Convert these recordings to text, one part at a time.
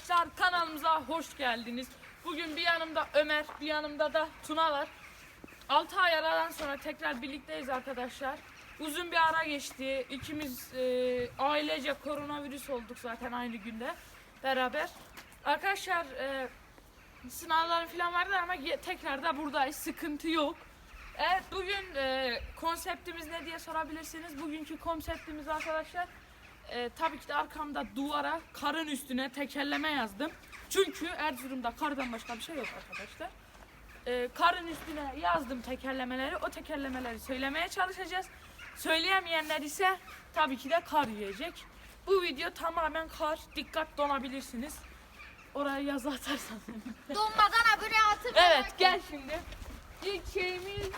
Arkadaşlar kanalımıza hoş geldiniz. Bugün bir yanımda Ömer, bir yanımda da Tuna var. 6 ay aradan sonra tekrar birlikteyiz arkadaşlar. Uzun bir ara geçti. İkimiz e, ailece koronavirüs olduk zaten aynı günde beraber. Arkadaşlar e, sınavlar falan vardı ama tekrar da buradayız. Sıkıntı yok. Evet bugün e, konseptimiz ne diye sorabilirsiniz. Bugünkü konseptimiz arkadaşlar e, tabii ki de arkamda duvara karın üstüne tekerleme yazdım. Çünkü Erzurum'da kardan başka bir şey yok arkadaşlar. E, karın üstüne yazdım tekerlemeleri. O tekerlemeleri söylemeye çalışacağız. Söyleyemeyenler ise tabii ki de kar yiyecek. Bu video tamamen kar. Dikkat donabilirsiniz. Oraya yazı atarsanız. Donmadan abone atın. Evet gel şimdi. İlk şeyimiz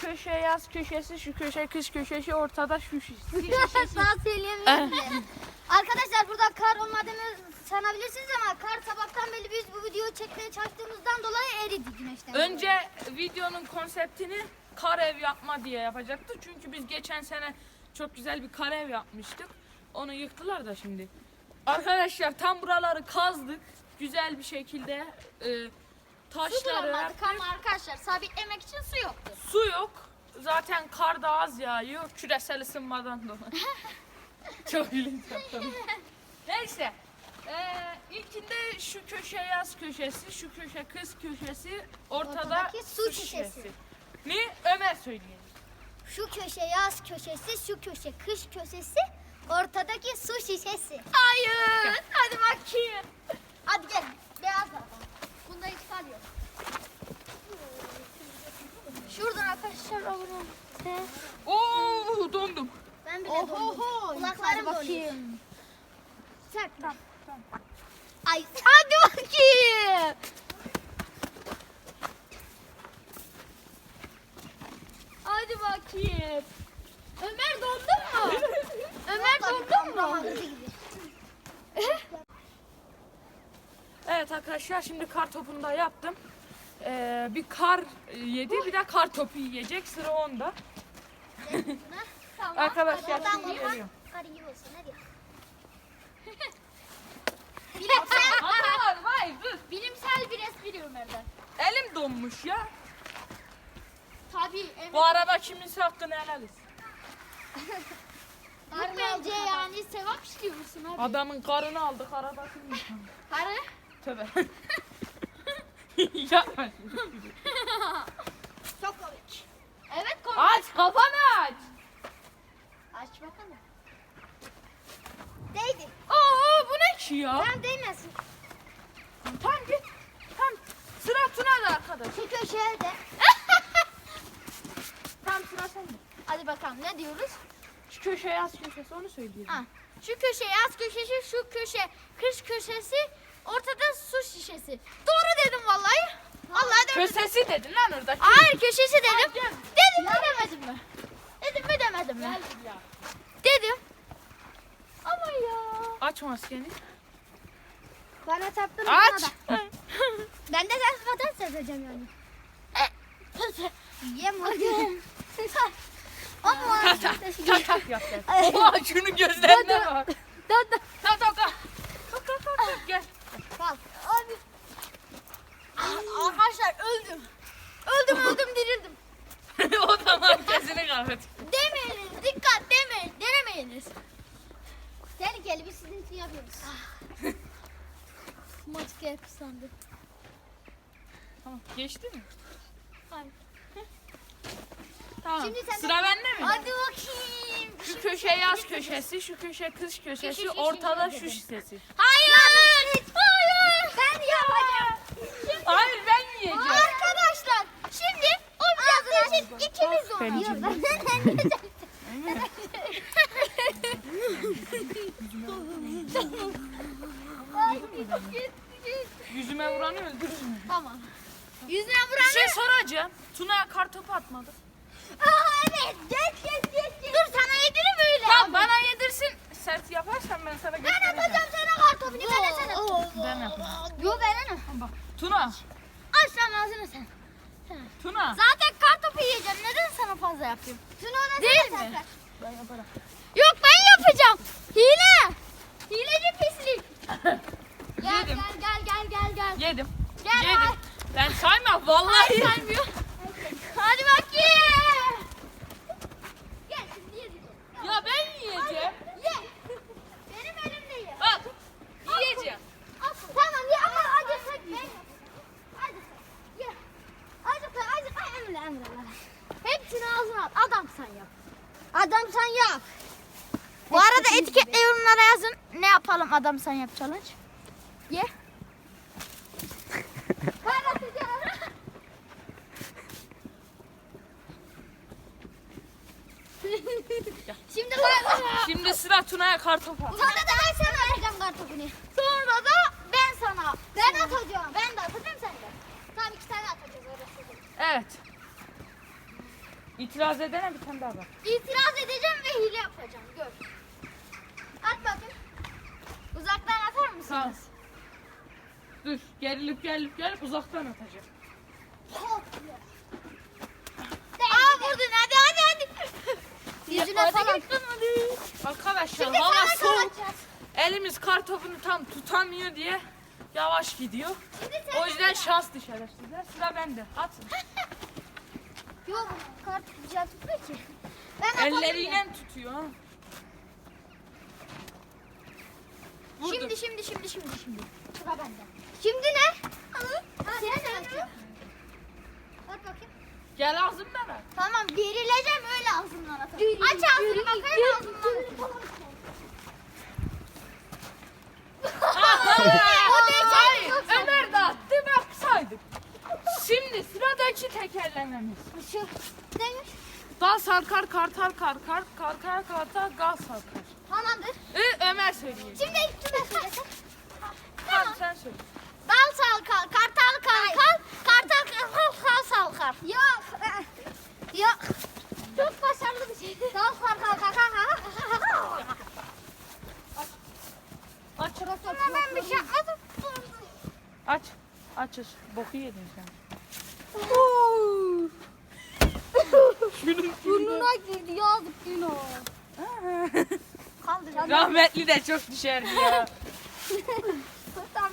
köşe yaz köşesi, şu köşe kış köşesi, ortada şu şiş. Daha söyleyemiyorum bile. Arkadaşlar burada kar olmadığını sanabilirsiniz ama kar sabahtan beri biz bu videoyu çekmeye çalıştığımızdan dolayı eridi güneşten. Önce videonun konseptini kar ev yapma diye yapacaktı. Çünkü biz geçen sene çok güzel bir kar ev yapmıştık. Onu yıktılar da şimdi. Arkadaşlar tam buraları kazdık. Güzel bir şekilde e, Su taşları, bulamadık ama arkadaşlar sabitlemek için su yoktu. su yok. Zaten kar da az yağıyor. Küresel ısınmadan dolayı. Çok ilginç yaptım. Neyse. Ee, ilkinde şu köşe yaz köşesi, şu köşe kız köşesi, ortada Ortadaki su şişesi. Ni Ömer söyleyeyim. Şu köşe yaz köşesi, şu köşe kış köşesi, ortadaki su şişesi. Hayır. Hadi bakayım. Hadi gel. Beyaz araba. Bunda hiç kar yok. Şuradan arkadaşlar alalım. Oo dondum. Ben bile Oho, dondum. ho, Kulaklarım donuyor. bakayım. Çak. Ay hadi bakayım. Hadi bakayım. Ömer dondun mu? Ömer dondun mu? Evet arkadaşlar şimdi kar topunu da yaptım. Ee, bir kar yedi bir de kar topu yiyecek sıra onda. Tamam. Arkadaşlar şimdi korkmam. geliyor. Hadi iyi olsun hadi. Hatalar vay dur. Bilimsel bir espri Ömer'den. Elim donmuş ya. Tabii evet. Bu arada kimisi hakkını helal etsin. Bence yani sevap istiyor musun abi? Adamın karını aldık arabasını. Karı. Tövbe. Yapma. Çok komik. Evet komik. Aç kafanı aç. Aç bakalım. Değdi. Aa bu ne ki ya? Tam değmesin. Tam git. Tam sıra Tuna da arkadaş. Şu köşeye de. Tam sıra sende. Hadi bakalım ne diyoruz? Şu köşeye yaz köşesi onu söyleyeyim. Ha. Şu köşe yaz köşesi, şu köşe kış köşesi, ortada su şişesi. Doğru dedim vallahi. Vallahi dedim. Kösesi dedin lan orada. Hayır köşesi dedim. Dedim mi demedim mi? Dedim mi demedim mi? Dedim. Ama ya. Aç maskeni. Bana çarptın. Aç. Ben de sen zaten seveceğim yani. Yem hadi. Ama Tak tak tak tak yap gel. Oha şunun gözlerine bak. Dur dur. Tak tak tak. Tak tak tak tak gel. Abi. Arkadaşlar öldüm. Öldüm öldüm dirildim. o zaman kesini kahret. Demeyiniz dikkat demeyin denemeyiniz. Tehlikeli bir sizin için yapıyoruz. Maske kısandı. Tamam geçti mi? Hayır. Tamam. Şimdi sen de- Sıra bende mi? Hadi bakayım. Şu köşe yaz köşesi, şu köşe kış köşesi, Köşe, ortada köşe şu dedim. şişesi. Hayır. Hayır. Ben yapacağım. Hayır ben yiyeceğim. Arkadaşlar şimdi o biraz için de Ben yiyeceğim. Yüzüme vuranı öldürürüm. Tamam. Yüzüne Bir vuran. şey soracağım. Tuna'ya kartopu atmadı. Aa evet. Geç geç geç. geç. Dur sana yedirim öyle. Tamam bana yedirsin. Sert yaparsan ben sana Ben göstereceğim. yapacağım sana kartopunu. Ben de sana. Ben yapayım. Yo verene. Bak. Tuna. Aç lan ağzını sen. Tuna. Zaten kartopu yiyeceğim. Neden sana fazla yapayım? Şunu ona Değil mi? Ben yaparım. Yok ben yapacağım. Hile. Hileci pislik. Gel Yedim. gel gel gel gel gel. Yedim. Gel Yedim. Ben saymam vallahi. Saymıyor. Hadi bakayım. Gel şimdi yiyeceğim. Ya ben yiyeceğim. Ye. Benim elimde ye. Bak. Yiyeceğim. Al. Tamam ye ama acısak ben yap. Hadi sen. Ye. Acık acık ay emre emre. Hepsini ağzına at. Adam sen yap. Adam sen yap. Bu arada etiketle yorumlara yazın. Ne yapalım adam sen yap challenge. Ye. Şimdi kaynatacağım. Şimdi sıra Tuna'ya kartopu. Sonra da ben sana atacağım kartopunu. Sonra da ben sana. Ben atacağım. Ben de atacağım sen de. Tamam iki tane atacağız öyle. Evet. İtiraz edene bir tane daha bak. İtiraz edeceğim ve hile yapacağım. Gör. At bakayım. Uzaktan atar mısınız? Tamam. Dur. Gerilip gerilip gelip uzaktan atacağım. Aa vurdun hadi hadi hadi. Yüzüne falan. Arkadaşlar Şimdi hava sana soğuk. kalacağız. Elimiz kartopunu tam tutamıyor diye yavaş gidiyor. Şimdi sen O yüzden şanslı şerefsizler. Sıra bende. Atın. Yok kart güzel tutmuyor ki. Ben. Elleriyle tutuyor. ha. Vurdum. Şimdi şimdi şimdi şimdi şimdi. Sıra bende. Şimdi ne? Senin ne? At bakayım. Gel ağzımdan at. Tamam gerileceğim öyle ağzımdan atarım. Aç ağzını bakayım ağzımdan. Güzel. Ömer de attı bak saydık. Şimdi sıradaki tekerlememiz. Şu neymiş? Dal sarkar kartal karkar karkar kartal gal sarkar. Tamamdır. Ee, Ömer söyleyecek. Şimdi üstüne söylesem. Tamam sen söyle. Dal salkal, kartal kalkal, kartal kalkal, kal salkar. Yok. Yok. Çok başarılı bir şey. Dal salkal, karkal, Aç. Ama ben bir şey yapmadım. Aç. Aç aç. Boku yedin sen. Burnuna girdi yazık. Kaldır. Rahmetli de çok düşerdi ya. Tamam.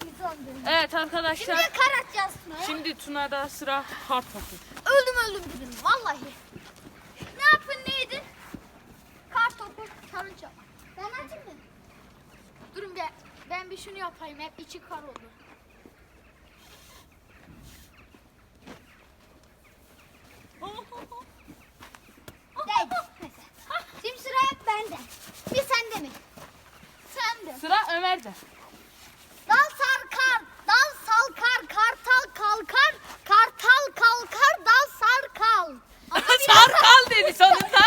Güzel. Evet arkadaşlar. Şimdi kar atacağız Tuna'ya. Şimdi Tuna'da sıra kar topu. Öldüm öldüm dedim vallahi. Ne yapın ne edin? Kar topu yap. Ben açayım mı? Durun ben, ben bir şunu yapayım hep içi kar oldu. Değdi. Neyse. Şimdi sıra hep bende. Bir sende mi? Sende. Sıra Ömer'de. Dal sarkar, dal salkar, kartal kalkar, kartal kalkar, dal sarkal. Sarkal dedi sonunda.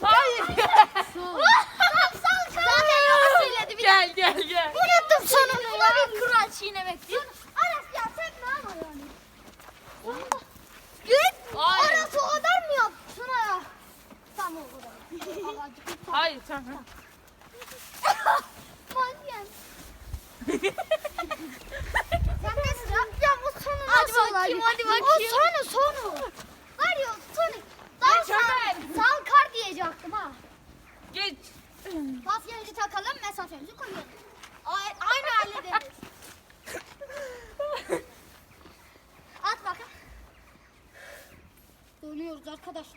Hayır. Dal salkar. Zaten yalan söyledi bir gel gel gel. Unuttum sonunda Bu kural çiğnemekti. Aras ya sen ne yapıyorsun? Sonunda. Git. Hayır. Orası o kadar mı yok? Şuna ya. Tamam o kadar. Hayır tamam. Manyak. Sen de sıra. Ya bu sonu hadi nasıl bakayım, olacak? hadi bakayım. O sonu sonu. Var ya sonu. Dal sal, salkar diyecektim ha. Geç. Maskemizi takalım, mesafemizi koyalım. Ay- Aynı hallederiz. At bakın. Dönüyoruz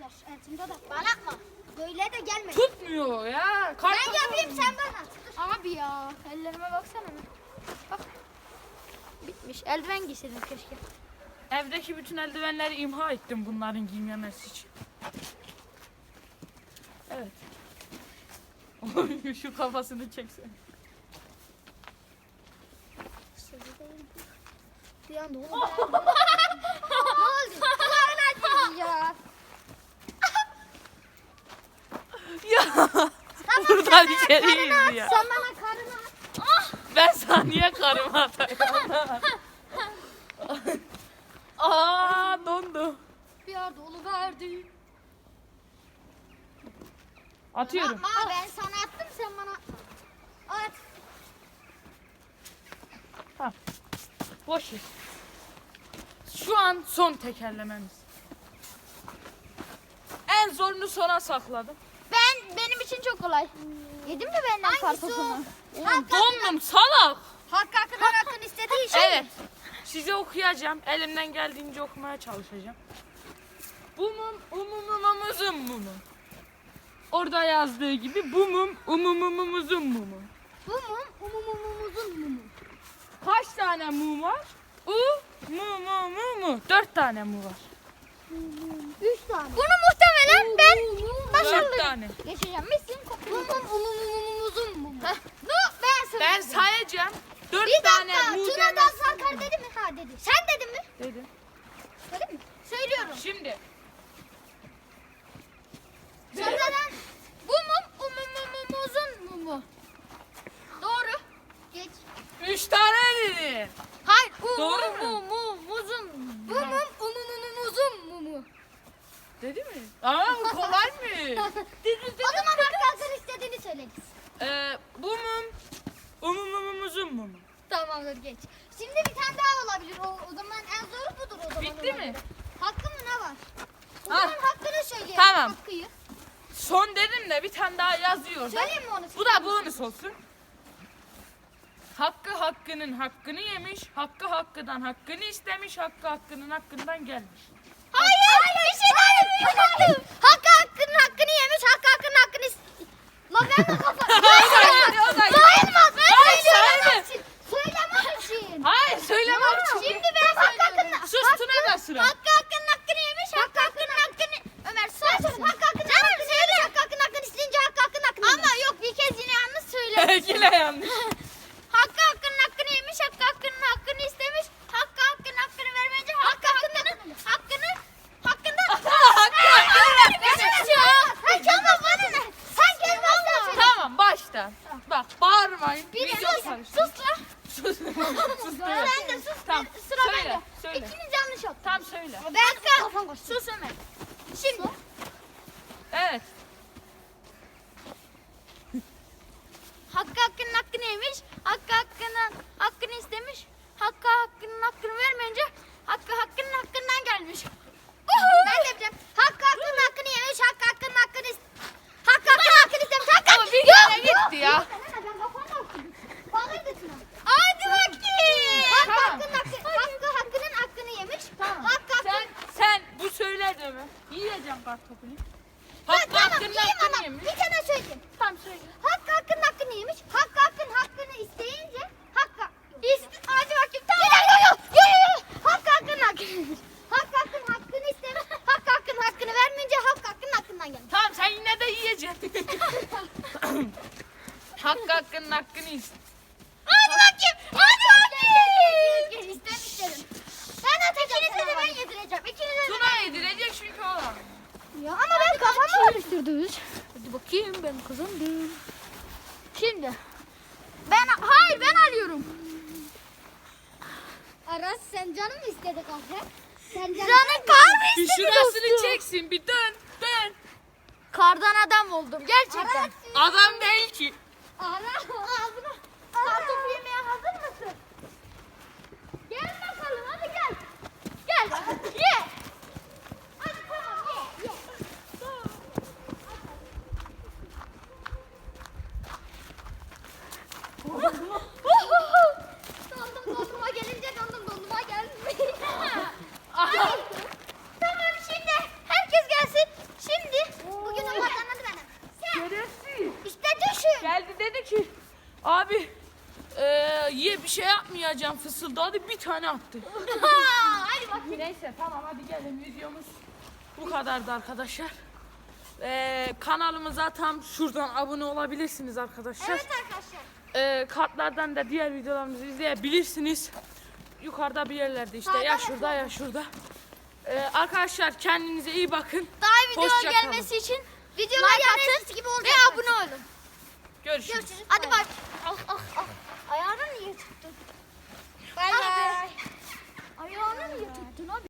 arkadaşlar. Eltimde de. Bana atma. Böyle de gelme. Tutmuyor ya. Kar Ben yapayım sen bana at. Abi ya ellerime baksana. Bak. Bitmiş. Eldiven giyseydim keşke. Evdeki bütün eldivenleri imha ettim bunların giymemesi için. Evet. Şu kafasını çeksen. Bir anda oğlum. ne oldu? Kulağına girdi ya. Ya. Buradan içeri Karını at, girdi ya. Sen bana karını at. Ah! Ben saniye karımı atayım. Aa dondu. Bir anda olu verdi. Atıyorum. Yapma ben sana attım sen bana atma. At. Tamam. Boş ver. Şu an son tekerlememiz. En zorunu sona sakladım. Çok kolay. Yedin mi benden kartopunu? Oğlum dondum salak. Hakkı hakkın hakkın istediği şey. Evet. Size okuyacağım. Elimden geldiğince okumaya çalışacağım. Bu mum umumumumuzun mumu. Orada yazdığı gibi bu mum umumumumuzun mumu. Bu mum umumumumuzun mumu. Kaç tane mum var? U mu mu mu mu. Dört tane mu var. Üç tane. Bunu muhtemelen ben Başarılı tane. geçeceğim. Misin? Bu mum umumumumuzun mumu. No ben Ben söyleyeceğim. sayacağım. Dört Bir tane dakika. mu Tuna demez. Sakar dedi mi? Ha dedi. Sen dedin mi? Dedim. Dedin mi? Söylüyorum. Şimdi Sonradan bu mum umumumumuzun mumu. Doğru. Geç. üç tane dedi. Hayır. Doğru mu? Umumumuzun Bu mum umumumuzun mumu. Dedi mi? Ama bu kolay mı? o zaman Hakkı Hakkın söyleriz. Ee, bu mum umumumuzun mumu. Tamamdır geç. Şimdi bir tane daha olabilir. O, o zaman en zoru budur o zaman. Bitti ona mi? göre. Hakkı mı ne var? O Ha. zaman hakkını söyleyelim. Tamam. Hakkıyı. Son dedim de bir tane daha yazıyor. da. Söyleyeyim mi onu? Bu da bonus olsun. Hakkı hakkının hakkını yemiş, hakkı hakkıdan hakkını istemiş, hakkı hakkının hakkından gelmiş. Hayır. Hayır. Bir şey daha yapıyorum. Hakkı hakkının alıyorum. Aras sen canım mı istedi kanka? Sen canım, canım kar mı Bir istedi şurasını dostum? çeksin bir dön dön. Kardan adam oldum gerçekten. Adam değil ki. Aras ağzına kartopu yemeye hazır mısın? Gel bakalım hadi gel. Gel ye. Hadi tamam ye ye donduma gelince dondum donduma gelmiyor. Ay, tamam şimdi herkes gelsin. Şimdi bugün o kazandı benim. Sen Şerefsiz. işte düşün. Geldi dedi ki abi eee ye bir şey yapmayacağım fısıldadı bir tane attı. Hadi bakayım. Neyse tamam hadi gelin videomuz bu kadardı arkadaşlar. Eee kanalımıza tam şuradan abone olabilirsiniz arkadaşlar. Evet arkadaşlar. Eee kartlardan da diğer videolarımızı izleyebilirsiniz. Yukarıda bir yerlerde işte ya Sağda şurada ya şurada. Eee arkadaşlar kendinize iyi bakın. Daha video Hoşça kalın. gelmesi için videolar like atın ve abone olun. Görüşürüz. Görüşürüz. Bay bay. Ayağına mı yataktın abi?